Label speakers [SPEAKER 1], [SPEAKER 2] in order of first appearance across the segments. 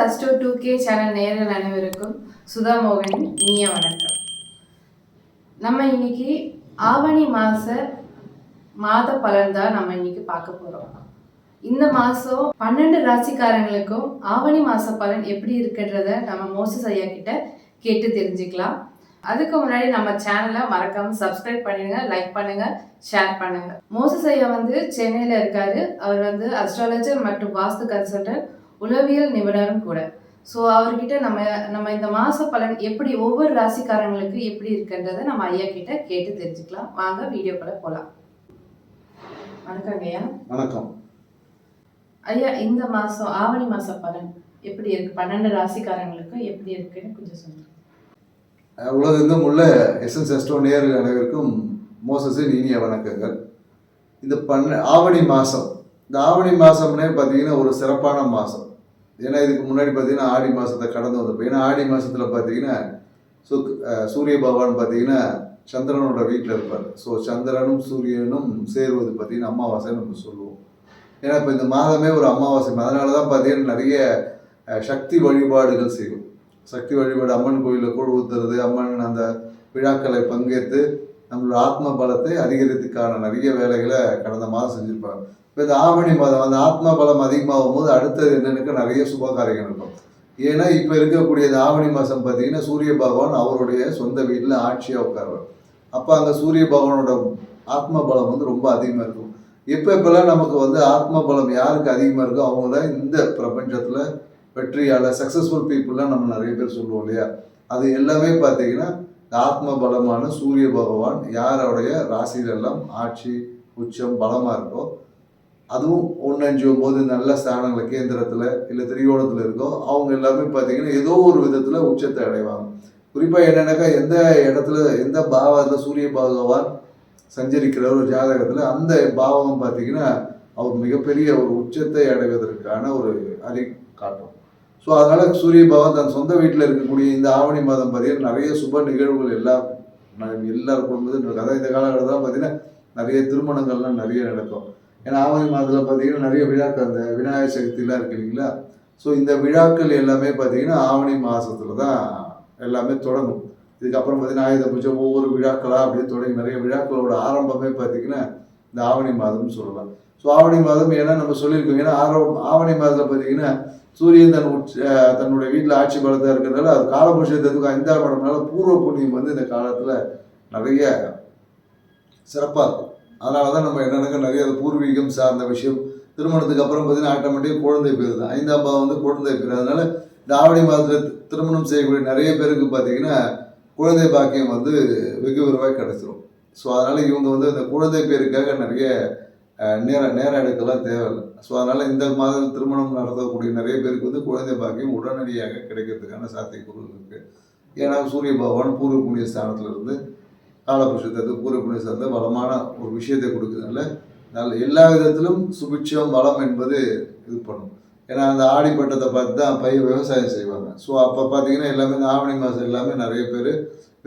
[SPEAKER 1] Astro two K channel நேரில் அனைவருக்கும் சுதா மோகனின் இனிய வணக்கம். நம்ம இன்னைக்கு ஆவணி மாத மாத பலன் தான் நம்ம இன்னைக்கு பார்க்க போகிறோம் இந்த மாதம் பன்னெண்டு ராசிக்காரங்களுக்கும் ஆவணி மாத பலன் எப்படி இருக்குன்றத நம்ம மோசஸ் ஐயா கிட்ட கேட்டு தெரிஞ்சுக்கலாம். அதுக்கு முன்னாடி நம்ம சேனலை மறக்காம சப்ஸ்கிரைப் பண்ணிடுங்க லைக் பண்ணுங்க ஷேர் பண்ணுங்க. மோசஸ் ஐயா வந்து சென்னையில் இருக்காரு. அவர் வந்து அஸ்ட்ராலஜர் மற்றும் வாஸ்து கன்சல்டன்ட் உளவியல் நிபுணரும் கூட. ஸோ அவர்கிட்ட நம்ம நம்ம இந்த மாச பலன் எப்படி ஒவ்வொரு ராசிக்காரங்களுக்கு எப்படி இருக்குன்றதை நம்ம ஐயா கிட்ட கேட்டு தெரிஞ்சுக்கலாம். வாங்க வீடியோக்குள்ள போகலாம் வணக்கங்க ஐயா.
[SPEAKER 2] வணக்கம்.
[SPEAKER 1] ஐயா இந்த மாசம் ஆவணி மாச பலன் எப்படி இருக்கு? பன்னெண்டு ராசிக்காரங்களுக்கு எப்படி இருக்குன்னு கொஞ்சம் சொல்லுங்க.
[SPEAKER 2] உலகெங்கும் உள்ள எஸ்எஸ் எஸ்டோ நேர்கள் அனைவருக்கும் மோசஸின் இனிய வணக்கங்கள். இந்த பண்ண ஆவணி மாதம் இந்த ஆவணி மாதம்னே பார்த்தீங்கன்னா ஒரு சிறப்பான மாதம் ஏன்னா இதுக்கு முன்னாடி பார்த்தீங்கன்னா ஆடி மாதத்தை கடந்து வந்தப்போ ஏன்னா ஆடி மாதத்தில் பார்த்தீங்கன்னா சுக் சூரிய பகவான் பார்த்தீங்கன்னா சந்திரனோட வீட்டில் இருப்பார். ஸோ சந்திரனும் சூரியனும் சேருவது பார்த்தீங்கன்னா அமாவாசை நம்ம சொல்லுவோம். ஏன்னா இப்போ இந்த மாதமே ஒரு அமாவாசை. அதனால தான் பார்த்தீங்கன்னா நிறைய சக்தி வழிபாடுகள் செய்வோம். சக்தி வழிபாடு அம்மன் கோயிலில் கூழ் ஊத்துறது அம்மன் அந்த விழாக்களை பங்கேற்று நம்மளோட ஆத்ம பலத்தை அதிகரித்துக்கான நிறைய வேலைகளை கடந்த மாதம் செஞ்சுருப்பாங்க. இப்போ இந்த ஆவணி மாதம் அந்த ஆத்ம பலம் அதிகமாகும் போது அடுத்தது என்னென்னு நிறைய சுபகாரியங்கள் இருக்கும். ஏன்னா இப்போ இருக்கக்கூடிய இந்த ஆவணி மாதம் பார்த்தீங்கன்னா சூரிய பகவான் அவருடைய சொந்த வீட்டில் ஆட்சியாக உட்காருவார். அப்போ அங்கே சூரிய பகவானோட ஆத்ம பலம் வந்து ரொம்ப அதிகமாக இருக்கும். எப்போ இப்போல்லாம் நமக்கு வந்து ஆத்ம பலம் யாருக்கு அதிகமாக இருக்கோ அவங்கள இந்த பிரபஞ்சத்தில் வெற்றியாளர் சக்ஸஸ்ஃபுல் பீப்புளெலாம் நம்ம நிறைய பேர் சொல்லுவோம் இல்லையா? அது எல்லாமே பார்த்தீங்கன்னா ஆத்ம பலமான சூரிய பகவான் யாருடைய ராசியிலெல்லாம் ஆட்சி உச்சம் பலமாக இருக்கோ அதுவும் ஒன்று அஞ்சு ஒம்பது நல்ல ஸ்தானங்களில் கேந்திரத்தில் இல்லை திரிகோணத்தில் இருக்கோ அவங்க எல்லாமே பார்த்தீங்கன்னா ஏதோ ஒரு விதத்தில் உச்சத்தை அடைவாங்க. குறிப்பாக என்னென்னாக்கா எந்த இடத்துல எந்த பாவத்தில் சூரிய பகவான் சஞ்சரிக்கிற ஒரு ஜாதகத்தில் அந்த பாவகம் பார்த்தீங்கன்னா அவர் மிகப்பெரிய ஒரு உச்சத்தை அடைவதற்கான ஒரு அறி காட்டும். ஸோ அதனால் சூரிய பகவான் தன் சொந்த வீட்டில் இருக்கக்கூடிய இந்த ஆவணி மாதம் பார்த்தீங்கன்னா நிறைய சுப நிகழ்வுகள் எல்லாம் எல்லாருக்கும் எல்லார் நடக்கும் அதாவது இந்த காலகட்டத்தில் பார்த்தீங்கன்னா நிறைய திருமணங்கள்லாம் நிறைய நடக்கும். ஏன்னா ஆவணி மாதத்தில் பார்த்தீங்கன்னா நிறைய விழாக்கள் அந்த விநாயகர் சதுர்த்திலாம் இருக்கு இல்லைங்களா? ஸோ இந்த விழாக்கள் எல்லாமே பார்த்தீங்கன்னா ஆவணி மாதத்தில் தான் எல்லாமே தொடங்கும். இதுக்கப்புறம் பார்த்தீங்கன்னா ஆயுத பூஜை ஒவ்வொரு விழாக்களாக அப்படியே தொடங்கி நிறைய விழாக்களோட ஆரம்பமே பார்த்தீங்கன்னா இந்த ஆவணி மாதம்னு சொல்லலாம். ஸோ ஆவணி மாதம் ஏன்னா நம்ம சொல்லியிருக்கோம். ஏன்னா ஆரம்பம் ஆவணி மாதத்தில் பார்த்தீங்கன்னா சூரியன் தன் உச்ச தன்னுடைய வீட்டில் ஆட்சி பலத்தாக இருக்கிறதால அது காலபுருஷத்துக்கு ஐந்தாம் படம்னால பூர்வ புண்ணியம் வந்து இந்த காலத்தில் நிறைய சிறப்பாக இருக்கும். அதனால தான் நம்ம என்னென்னக்கா நிறைய பூர்வீகம் சார்ந்த விஷயம். திருமணத்துக்கு அப்புறம் பார்த்தீங்கன்னா ஆட்டோமேட்டிக் குழந்தை பேர் தான் ஐந்தாம் பாவம் வந்து குழந்தை பேர் அதனால இந்த ஆவணி மாதத்தில் திருமணம் செய்யக்கூடிய நிறைய பேருக்கு பார்த்தீங்கன்னா குழந்தை பாக்கியம் வந்து வெகு விரைவாக கிடச்சிரும். ஸோ அதனால் இவங்க வந்து இந்த குழந்தை பேருக்காக நிறைய அஹ், நேர நேரம் எடுக்கலாம் தேவையில்லை. ஸோ அதனால் இந்த மாதம் திருமணம் நடத்தக்கூடிய நிறைய பேருக்கு வந்து குழந்தை பாக்கியம் உடனடியாக கிடைக்கிறதுக்கான சாத்தியக்கூறுகள் இருக்குது ஏன்னா சூரிய பகவான் பூர்வ புண்ணிய ஸ்தானத்துல இருந்து காலபுருஷத்தை பூர்வ புண்ணிய வளமான ஒரு விஷயத்தை கொடுக்குறதுனால நல்ல எல்லா விதத்திலும் சுபிட்சம் வளம் என்பது இது பண்ணும். ஏன்னா அந்த ஆடிப்பட்டத்தை பார்த்து தான் பயிர் விவசாயம் செய்வாங்க. ஸோ அப்போ பார்த்தீங்கன்னா எல்லாமே இந்த ஆவணி மாதம் எல்லாமே நிறைய பேர்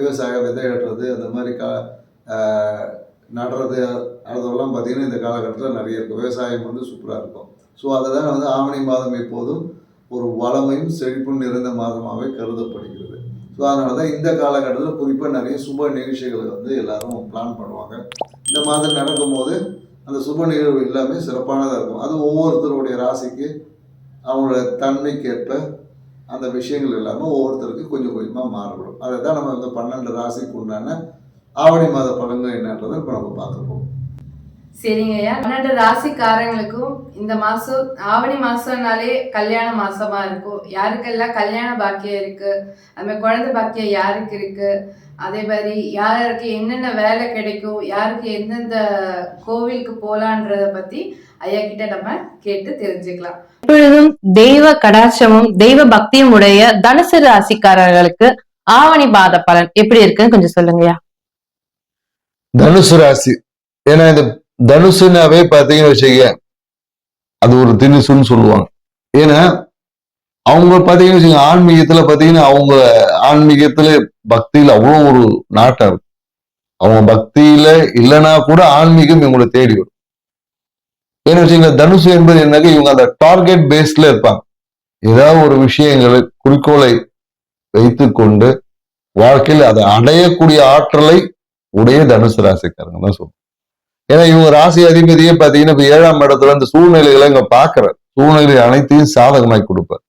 [SPEAKER 2] விவசாயம் விதை ஏற்றுறது அந்த மாதிரி கா நடுறது அதெல்லாம் பார்த்தீங்கன்னா இந்த காலகட்டத்தில் நிறைய இருக்கும். விவசாயம் வந்து சூப்பராக இருக்கும். ஸோ தான் வந்து ஆவணி மாதம் எப்போதும் ஒரு வளமையும் செழிப்பும் நிறைந்த மாதமாகவே கருதப்படுகிறது. ஸோ அதனால தான் இந்த காலகட்டத்தில் குறிப்பாக நிறைய சுப நிகழ்ச்சிகளை வந்து எல்லாரும் பிளான் பண்ணுவாங்க. இந்த மாதம் நடக்கும்போது அந்த சுப நிகழ்வு எல்லாமே சிறப்பானதாக இருக்கும். அது ஒவ்வொருத்தருடைய ராசிக்கு அவங்களோட தன்மைக்கேற்ப அந்த விஷயங்கள் எல்லாமே ஒவ்வொருத்தருக்கு கொஞ்சம் கொஞ்சமாக மாறுபடும். அதை தான் நம்ம இந்த பன்னெண்டு ராசிக்கு உண்டான ஆவணி மாத பலன்கள் என்னன்றதை இப்போ நம்ம பார்க்க போகிறோம்
[SPEAKER 1] சரிங்க ஐயா. பன்னெண்டு ராசிக்காரங்களுக்கும் இந்த மாசம் ஆவணி மாசம்னாலே கல்யாண மாசமா இருக்கும். யாருக்கெல்லாம் கல்யாண பாக்கியம் இருக்கு? அது மாதிரி குழந்தை பாக்கியம் யாருக்கு இருக்கு? அதே மாதிரி யாருக்கு என்னென்ன வேலை கிடைக்கும்? யாருக்கு எந்தெந்த கோவிலுக்கு போலான்றத பத்தி ஐயா கிட்ட நம்ம கேட்டு தெரிஞ்சுக்கலாம்.
[SPEAKER 3] எப்பொழுதும் தெய்வ கடாட்சமும் தெய்வ பக்தியும் உடைய தனுசு ராசிக்காரர்களுக்கு ஆவணி பாத பலன் எப்படி இருக்குன்னு கொஞ்சம் சொல்லுங்கய்யா
[SPEAKER 4] தனுசு ராசி. ஏன்னா இந்த தனுசுனாவே பார்த்தீங்கன்னு வச்சுக்க அது ஒரு தினுசுன்னு சொல்லுவாங்க. ஏன்னா அவங்க பார்த்தீங்கன்னு வச்சுக்க ஆன்மீகத்துல பார்த்தீங்கன்னா அவங்க ஆன்மீகத்துல பக்தியில அவ்வளோ ஒரு நாட்டம் இருக்கு. அவங்க பக்தியில இல்லைன்னா கூட ஆன்மீகம் இவங்களை தேடி வரும். ஏன்னு வச்சுக்கோங்க தனுசு என்பது என்னங்க இவங்க அந்த டார்கெட் பேஸ்ல இருப்பாங்க.
[SPEAKER 2] ஏதாவது ஒரு விஷயங்களை குறிக்கோளை வைத்து கொண்டு வாழ்க்கையில் அதை அடையக்கூடிய ஆற்றலை உடைய தனுசு ராசிக்காரங்க தான் சொல்லுவோம் ஏன்னா இவங்க ராசி அதிபதியே பாத்தீங்கன்னா இப்ப ஏழாம் இடத்துல இந்த சூழ்நிலைகளை இங்க பாக்குற சூழ்நிலை அனைத்தையும் சாதகமாய் கொடுப்பார்.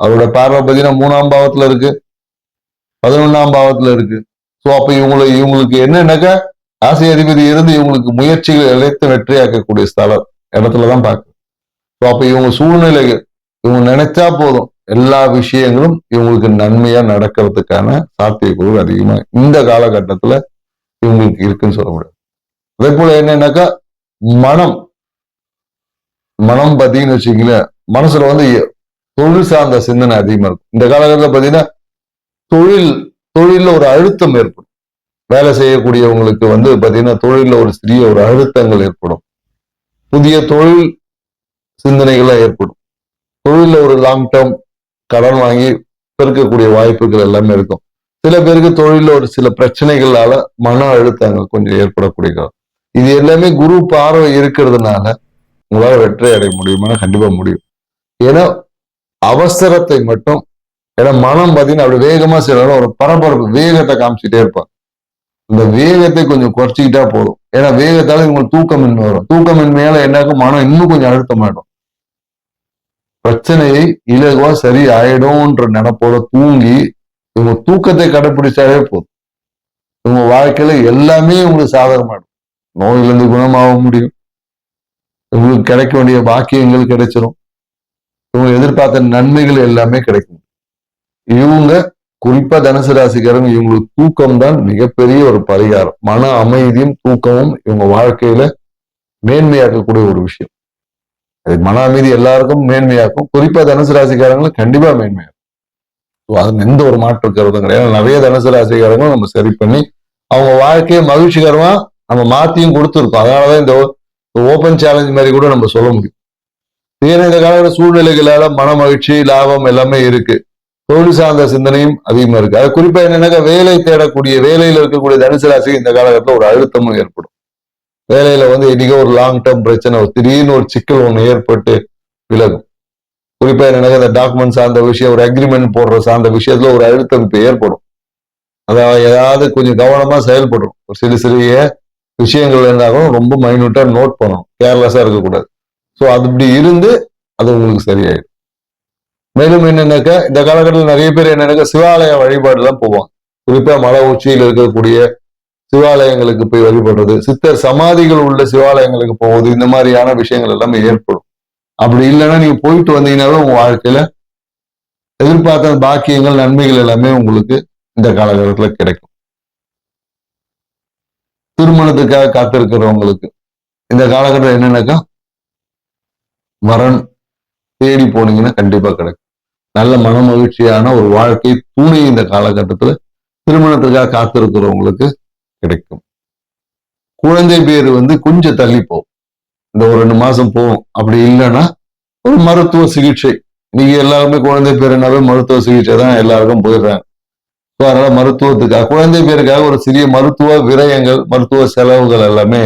[SPEAKER 2] அவரோட பார்வை பாத்தீங்கன்னா மூணாம் பாவத்துல இருக்கு. பதினொன்னாம் பாவத்துல இருக்கு. ஸோ அப்ப இவங்களை இவங்களுக்கு என்னன்னாக்கா ராசி அதிபதி இருந்து இவங்களுக்கு முயற்சிகள் இழைத்து வெற்றியாக்கக்கூடிய ஸ்தலம். இடத்துலதான் பார்க்கணும் ஸோ அப்ப இவங்க சூழ்நிலைகள் இவங்க நினைச்சா போதும். எல்லா விஷயங்களும் இவங்களுக்கு நன்மையா நடக்கிறதுக்கான சாத்தியக்கூறு அதிகமா இந்த காலகட்டத்துல இவங்களுக்கு இருக்குன்னு சொல்ல முடியாது. அதே போல என்னன்னாக்கா மனம். மனம் பார்த்தீங்கன்னு வச்சுக்கீங்களேன் மனசுல வந்து தொழில் சார்ந்த சிந்தனை அதிகமா இருக்கும். இந்த காலகட்டத்தில் பார்த்தீங்கன்னா தொழில் தொழில ஒரு அழுத்தம் ஏற்படும். வேலை செய்யக்கூடியவங்களுக்கு வந்து பார்த்தீங்கன்னா தொழில ஒரு சிறிய ஒரு அழுத்தங்கள் ஏற்படும். புதிய தொழில் சிந்தனைகள்லாம் ஏற்படும். தொழில ஒரு லாங் டேர்ம் கடன் வாங்கி பெருக்கக்கூடிய வாய்ப்புகள் எல்லாமே இருக்கும். சில பேருக்கு தொழில ஒரு சில பிரச்சனைகளால மன அழுத்தங்கள் கொஞ்சம் ஏற்படக்கூடிய இது எல்லாமே குரு பார்வை இருக்கிறதுனால உங்களால வெற்றி அடைய முடியுமானா கண்டிப்பா முடியும். ஏன்னா அவசரத்தை மட்டும் ஏன்னா மனம் பார்த்தீங்கன்னா அப்படி வேகமா செய்யணும் ஒரு பரபரப்பு வேகத்தை காமிச்சிட்டே இருப்பாங்க. இந்த வேகத்தை கொஞ்சம் குறைச்சிக்கிட்டா போதும். ஏன்னா வேகத்தால உங்களுக்கு தூக்கமின்மை வரும். தூக்கமின்மையால என்னாக்கும் மனம் இன்னும் கொஞ்சம் அழுத்தமாயிடும். பிரச்சனையை இலகுவா சரி ஆயிடும்ன்ற நினைப்போட தூங்கி இவங்க தூக்கத்தை கடைபிடிச்சாலே போதும். இவங்க வாழ்க்கையில எல்லாமே உங்களுக்கு சாதகமாயிடும். நோயிலிருந்து குணமாக முடியும். இவங்களுக்கு கிடைக்க வேண்டிய பாக்கியங்கள் கிடைச்சிரும். இவங்க எதிர்பார்த்த நன்மைகள் எல்லாமே கிடைக்கும். இவங்க குறிப்பா தனுசு ராசிக்காரங்க இவங்களுக்கு தூக்கம் தான் மிகப்பெரிய ஒரு பரிகாரம். மன அமைதியும் தூக்கமும் இவங்க வாழ்க்கையில மேன்மையாக்கக்கூடிய ஒரு விஷயம். அது மன அமைதி எல்லாருக்கும் மேன்மையாக்கும். குறிப்பா தனுசு ராசிக்காரங்களும் கண்டிப்பா மேன்மையாக்கும். அது எந்த ஒரு மாற்று கருத்தும் கிடையாது. நிறைய தனுசு ராசிக்காரங்களும் நம்ம சரி பண்ணி அவங்க வாழ்க்கையை மகிழ்ச்சிகரமா நம்ம மாத்தியும் கொடுத்துருக்கோம். அதனாலதான் இந்த ஓப்பன் சேலஞ்ச் மாதிரி கூட நம்ம சொல்ல முடியும். இந்த கால சூழ்நிலைகளால மன மகிழ்ச்சி லாபம் எல்லாமே இருக்கு. தொழில் சார்ந்த சிந்தனையும் அதிகமா இருக்கு. அது குறிப்பா என்னன்னாக்கா வேலை தேடக்கூடிய வேலையில இருக்கக்கூடிய தனுசு ராசிக்கு இந்த காலகட்டத்தில் ஒரு அழுத்தமும் ஏற்படும். வேலையில வந்து இன்னைக்கு ஒரு லாங் டேர்ம் பிரச்சனை ஒரு திடீர்னு ஒரு சிக்கல் ஒன்று ஏற்பட்டு விலகும். குறிப்பா என்னன்னாக்கா இந்த டாக்குமெண்ட் சார்ந்த விஷயம் ஒரு அக்ரிமெண்ட் போடுற சார்ந்த விஷயத்துல ஒரு அழுத்தம் இப்போ ஏற்படும். அதாவது ஏதாவது கொஞ்சம் கவனமா செயல்படும் ஒரு சிறு சிறிய விஷயங்கள் இருந்தாலும் ரொம்ப மைனூட்டா நோட் பண்ணணும். கேர்லெஸ்ஸா இருக்கக்கூடாது. ஸோ அது இப்படி இருந்து அது உங்களுக்கு சரியாயிடும். மேலும் என்னன்னாக்கா இந்த காலகட்டத்தில் நிறைய பேர் என்னன்னாக்கா சிவாலய வழிபாடு தான் போவாங்க. குறிப்பா மலை உச்சியில் இருக்கக்கூடிய சிவாலயங்களுக்கு போய் வழிபடுறது சித்தர் சமாதிகள் உள்ள சிவாலயங்களுக்கு போவது இந்த மாதிரியான விஷயங்கள் எல்லாமே ஏற்படும். அப்படி இல்லைன்னா நீங்க போயிட்டு வந்தீங்கன்னாலும் உங்க வாழ்க்கையில எதிர்பார்த்த பாக்கியங்கள் நன்மைகள் எல்லாமே உங்களுக்கு இந்த காலகட்டத்துல கிடைக்கும். திருமணத்துக்காக காத்திருக்கிறவங்களுக்கு இந்த காலகட்டம் என்னன்னாக்கா? வரன் தேடி போனீங்கன்னா கண்டிப்பா கிடைக்கும். நல்ல மன மகிழ்ச்சியான ஒரு வாழ்க்கை துணை இந்த காலகட்டத்துல திருமணத்துக்காக காத்திருக்கிறவங்களுக்கு கிடைக்கும். குழந்தை பேர் வந்து கொஞ்சம் தள்ளி போகும் இந்த ஒரு ரெண்டு மாசம் போகும். அப்படி இல்லைன்னா ஒரு மருத்துவ சிகிச்சை. நீங்க எல்லாருமே குழந்தை பேருனாவே மருத்துவ சிகிச்சை தான் எல்லாருக்கும் போயிடுறாங்க. ஸோ அதனால மருத்துவத்துக்காக குழந்தை பேருக்காக ஒரு சிறிய மருத்துவ விரயங்கள் மருத்துவ செலவுகள் எல்லாமே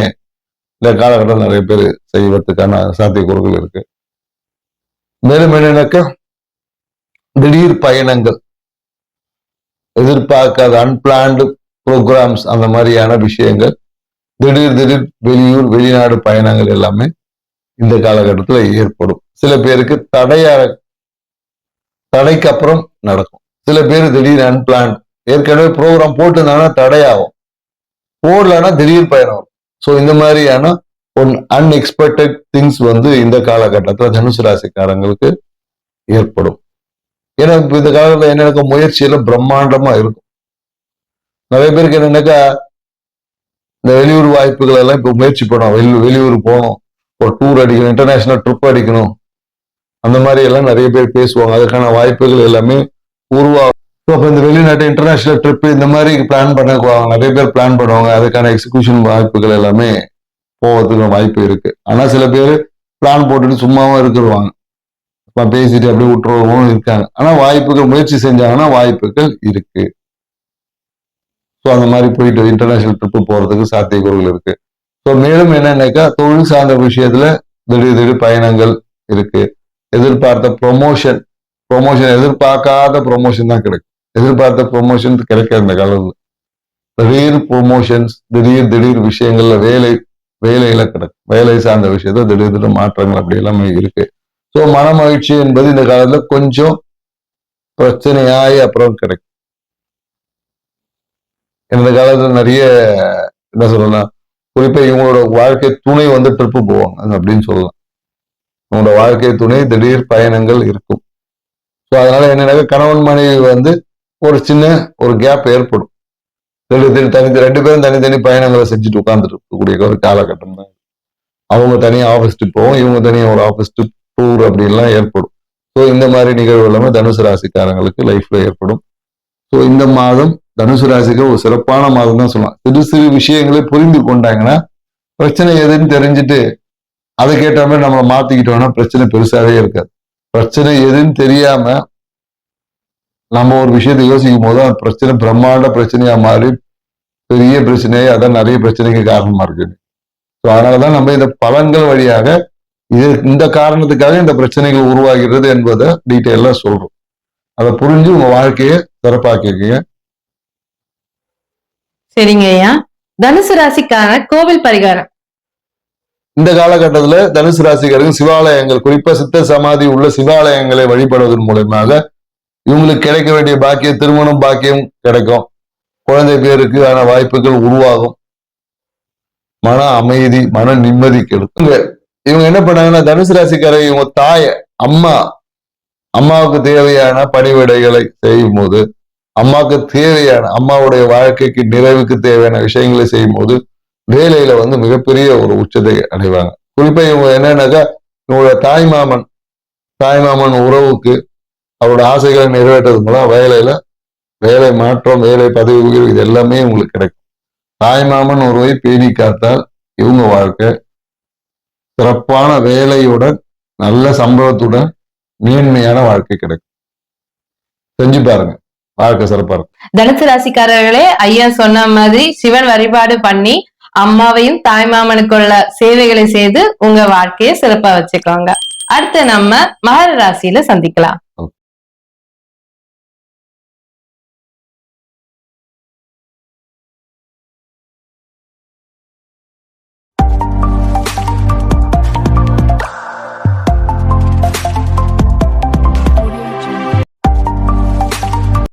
[SPEAKER 2] இந்த காலகட்டம் நிறைய பேர் செய்வதற்கான சாத்தியக்கூறுகள் இருக்கு. மேலும் என்னன்னாக்கா திடீர் பயணங்கள் எதிர்பார்க்காத அன்பிளான்டு ப்ரோக்ராம்ஸ் அந்த மாதிரியான விஷயங்கள் திடீர் திடீர் வெளியூர் வெளிநாடு பயணங்கள் எல்லாமே இந்த காலகட்டத்தில் ஏற்படும். சில பேருக்கு தடையாக தடைக்கு அப்புறம் நடக்கும். சில பேர் திடீர் அன்பிளான் ஏற்கனவே ப்ரோக்ராம் போட்டிருந்தாங்கன்னா தடையாகும். போடலன்னா திடீர் பயணம் வரும். ஸோ இந்த மாதிரியான ஒன் அன்எக்ஸ்பெக்டட் திங்ஸ் வந்து இந்த காலகட்டத்தில் தனுசு ராசிக்காரங்களுக்கு ஏற்படும். ஏன்னா இந்த காலத்துல என்ன இருக்கும் முயற்சியில பிரம்மாண்டமா இருக்கும். நிறைய பேருக்கு என்னன்னாக்கா இந்த வெளியூர் வாய்ப்புகள் எல்லாம் இப்போ முயற்சி பண்ணோம். வெளி வெளியூர் போகணும். ஒரு டூர் அடிக்கணும் இன்டர்நேஷனல் ட்ரிப் அடிக்கணும். அந்த மாதிரி எல்லாம் நிறைய பேர் பேசுவாங்க. அதுக்கான வாய்ப்புகள் எல்லாமே உருவாகும் அப்ப இந்த வெளிநாட்டு இன்டர்நேஷனல் ட்ரிப் இந்த மாதிரி பிளான் பண்ணுவாங்க நிறைய பேர் பிளான் பண்ணுவாங்க. அதுக்கான எக்ஸிகியூஷன் வாய்ப்புகள் எல்லாமே போவதுக்கு வாய்ப்பு இருக்கு. ஆனா சில பேர் பிளான் போட்டுட்டு சும்மாவும் இருக்கிறவாங்க பேசிட்டு அப்படியே விட்டுறவங்களும் இருக்காங்க. ஆனா வாய்ப்புகள் முயற்சி செஞ்சாங்கன்னா வாய்ப்புகள் இருக்கு. ஸோ அந்த மாதிரி போயிட்டு இன்டர்நேஷனல் ட்ரிப்பு போறதுக்கு சாத்தியக்கூறுகள் இருக்கு. ஸோ மேலும் என்னன்னாக்கா தொழில் சார்ந்த விஷயத்துல திடீர் திடீர் பயணங்கள் இருக்கு. எதிர்பார்த்த ப்ரொமோஷன் ப்ரொமோஷன் எதிர்பார்க்காத ப்ரொமோஷன் தான் கிடைக்கும். எதிர்பார்த்த ப்ரொமோஷன் கிடைக்க இந்த காலத்தில். திடீர் ப்ரொமோஷன்ஸ் திடீர் திடீர் விஷயங்கள்ல வேலை வேலையில கிடக்கும். வேலை சார்ந்த விஷயத்த திடீர் திடீர் மாற்றங்கள் அப்படி எல்லாமே இருக்கு. ஸோ மன மகிழ்ச்சி என்பது இந்த காலத்துல கொஞ்சம் பிரச்சனையாய் அப்புறம் கிடைக்கும். இந்த காலத்துல நிறைய என்ன சொல்லலாம் குறிப்பா இவங்களோட வாழ்க்கை துணை வந்து ட்ரிப்பு போவாங்க அப்படின்னு சொல்லலாம். இவங்களோட வாழ்க்கை துணை திடீர் பயணங்கள் இருக்கும். ஸோ அதனால என்னன்னாக்க கணவன் மனைவி வந்து ஒரு சின்ன ஒரு கேப் ஏற்படும். ரெண்டு தனி தனி ரெண்டு பேரும் தனித்தனி பயணங்களை செஞ்சுட்டு உட்கார்ந்துட்டு இருக்கக்கூடிய ஒரு காலகட்டம் தான். அவங்க தனியாக ஆஃபீஸ் ட்ரிப் போவோம் இவங்க தனியாக ஒரு ஆஃபீஸ் ட்ரிப் டூர் அப்படின்லாம் ஏற்படும். ஸோ இந்த மாதிரி நிகழ்வு எல்லாமே தனுசு ராசிக்காரங்களுக்கு லைஃப்ல ஏற்படும். ஸோ இந்த மாதம் தனுசு ராசிக்கு ஒரு சிறப்பான மாதம் தான் சொல்லலாம். சிறு சிறு விஷயங்களை புரிந்து கொண்டாங்கன்னா பிரச்சனை எதுன்னு தெரிஞ்சுட்டு அதுக்கேற்ற மாதிரி நம்மளை மாத்திக்கிட்டோம்னா பிரச்சனை பெருசாவே இருக்காது. பிரச்சனை எதுன்னு தெரியாம நம்ம ஒரு விஷயத்தை யோசிக்கும் போது அந்த பிரச்சனை பிரம்மாண்ட பிரச்சனையா மாறி பெரிய பிரச்சனையே அதான் நிறைய பிரச்சனைக்கு காரணமா இருக்குது ஸோ அதனாலதான் நம்ம இந்த பலன்கள் வழியாக இது இந்த காரணத்துக்காக இந்த பிரச்சனைகள் உருவாகிறது என்பதை டீட்டெயிலாக சொல்றோம். அதை புரிஞ்சு உங்க வாழ்க்கையை சிறப்பாக்கிக்கீங்க.
[SPEAKER 3] சரிங்க ஐயா. தனுசு ராசிக்கான கோவில் பரிகாரம்.
[SPEAKER 2] இந்த காலகட்டத்துல தனுசு ராசிக்காரர்கள் சிவாலயங்கள் குறிப்பா சித்த சமாதி உள்ள சிவாலயங்களை வழிபடுவதன் மூலமாக இவங்களுக்கு கிடைக்க வேண்டிய பாக்கியம் திருமணம் பாக்கியம் கிடைக்கும். குழந்தை பேருக்கு ஆன வாய்ப்புகள் உருவாகும். மன அமைதி மன நிம்மதி கிடைக்கும். இவங்க- இவங்க என்ன பண்ணாங்கன்னா தனுசு ராசிக்காரர் இவங்க தாய அம்மா அம்மாவுக்கு தேவையான பணிவிடைகளை செய்யும் போது அம்மாவுக்கு தேவையான அம்மாவுடைய வாழ்க்கைக்கு நிறைவுக்கு தேவையான விஷயங்களை செய்யும் போது வேலையில வந்து மிகப்பெரிய ஒரு உச்சத்தை அடைவாங்க. குறிப்பா இவங்க என்னன்னாக்கா இவங்களோட தாய்மாமன் தாய்மாமன் உறவுக்கு அவரோட ஆசைகளை நிறைவேற்றது மூலம் வேலையில வேலை மாற்றம் வேலை பதவி உயர்வு இது எல்லாமே உங்களுக்கு கிடைக்கும். தாய்மாமன் உறவை பேணி காத்தால் இவங்க வாழ்க்கை சிறப்பான வேலையுடன் நல்ல சம்பளத்துடன் மேன்மையான வாழ்க்கை கிடைக்கும். செஞ்சு பாருங்க. வாழ்க்கை சிறப்பா இருக்கும்.
[SPEAKER 3] தனுசு ராசிக்காரர்களே ஐயா சொன்ன மாதிரி சிவன் வழிபாடு பண்ணி அம்மாவையும் தாய்மாமனுக்குள்ள சேவைகளை செய்து உங்க வாழ்க்கையை சிறப்பா வச்சுக்கோங்க. அடுத்து நம்ம மகர ராசியில சந்திக்கலாம்.